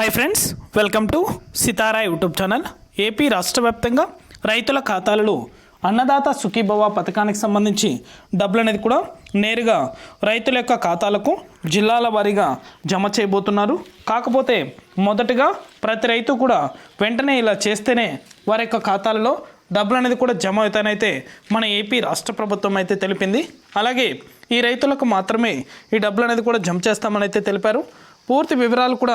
Hi friends welcome to Sitara YouTube channel AP రాష్ట్ర వ్యాప్తంగా రైతుల ఖాతాలలో అన్నదాత సుఖీభవ పథకానికి సంబంధించి డబ్బులు అనేది కూడా నేరుగా రైతుల యొక్క ఖాతాలకు జిల్లాల వారీగా జమ చేయబోతున్నారు. కాకపోతే మొదటగా ప్రతి రైతు కూడా వెంటనే ఇలా చేస్తేనే వారి యొక్క ఖాతాలలో డబ్బులు అనేది కూడా జమ అవుతానైతే మన ఏపీ రాష్ట్ర ప్రభుత్వం అయితే తెలిపింది. అలాగే ఈ రైతులకు మాత్రమే ఈ డబ్బులు అనేది కూడా జమ చేస్తామని అయితే తెలిపారు. పూర్తి వివరాలు కూడా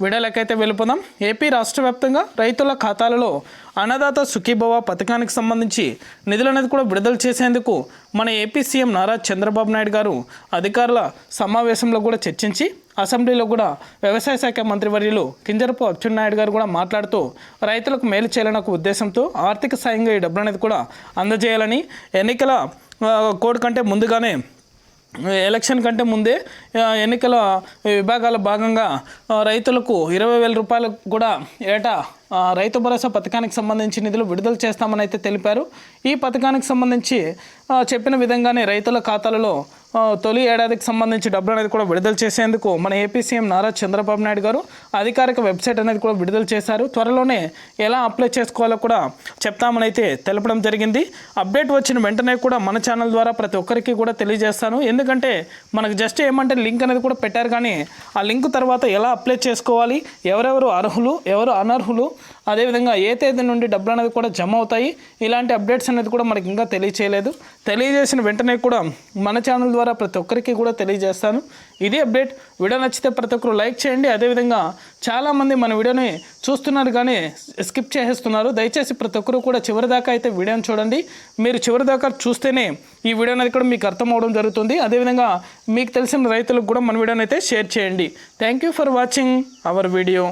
వీడియోలకైతే వెళ్ళిపోదాం. ఏపీ రాష్ట్ర వ్యాప్తంగా రైతుల ఖాతాలలో అన్నదాత సుఖీభవ పథకానికి సంబంధించి నిధులనేది కూడా విడుదల చేసేందుకు మన ఏపీ సీఎం నారా చంద్రబాబు నాయుడు గారు అధికారుల సమావేశంలో కూడా చర్చించి అసెంబ్లీలో కూడా వ్యవసాయ శాఖ మంత్రివర్యులు కింజరపు అచ్చెన్నాయుడు గారు కూడా మాట్లాడుతూ రైతులకు మేలు చేయాలన్న ఒక ఉద్దేశంతో ఆర్థిక సాయంగా ఈ డబ్బులు అనేది కూడా అందజేయాలని ఎన్నికల కోడ్ కంటే ముందుగానే ఎలక్షన్ కంటే ముందే ఎన్నికల విభాగాల భాగంగా రైతులకు ఇరవై వేల రూపాయలు కూడా ఏటా రైతు భరోసా పథకానికి సంబంధించి నిధులు విడుదల చేస్తామని అయితే తెలిపారు. ఈ పథకానికి సంబంధించి చెప్పిన విధంగానే రైతుల ఖాతాలలో తొలి ఏడాదికి సంబంధించి డబ్బులు అనేది కూడా విడుదల చేసేందుకు మన ఏపీ సీఎం నారా చంద్రబాబు నాయుడు గారు అధికారిక వెబ్సైట్ అనేది కూడా విడుదల చేశారు. త్వరలోనే ఎలా అప్లై చేసుకోవాలో కూడా చెప్తామని అయితే తెలపడం జరిగింది. అప్డేట్ వచ్చిన వెంటనే కూడా మన ఛానల్ ద్వారా ప్రతి ఒక్కరికి కూడా తెలియజేస్తాను. ఎందుకంటే మనకు జస్ట్ ఏమంటే లింక్ అనేది కూడా పెట్టారు కానీ ఆ లింక్ తర్వాత ఎలా అప్లై చేసుకోవాలి ఎవరెవరు అర్హులు ఎవరు అనర్హులు అదేవిధంగా ఏ తేదీ నుండి డబ్బులు అనేది కూడా జమ అవుతాయి ఇలాంటి అప్డేట్స్ అనేది కూడా మనకి ఇంకా తెలియచేయలేదు. తెలియజేసిన వెంటనే కూడా మన ఛానల్ ద్వారా ప్రతి ఒక్కరికి కూడా తెలియజేస్తాను. ఇదే అప్డేట్. వీడియో నచ్చితే ప్రతి ఒక్కరు లైక్ చేయండి. అదేవిధంగా చాలామంది మన వీడియోని చూస్తున్నారు కానీ స్కిప్ చేసేస్తున్నారు. దయచేసి ప్రతి ఒక్కరు కూడా చివరి దాకా అయితే వీడియోని చూడండి. మీరు చివరి దాకా చూస్తేనే ఈ వీడియో అనేది కూడా మీకు అర్థం అవడం జరుగుతుంది. అదేవిధంగా మీకు తెలిసిన రైతులకు కూడా మన వీడియోని అయితే షేర్ చేయండి. Thank you for watching our video.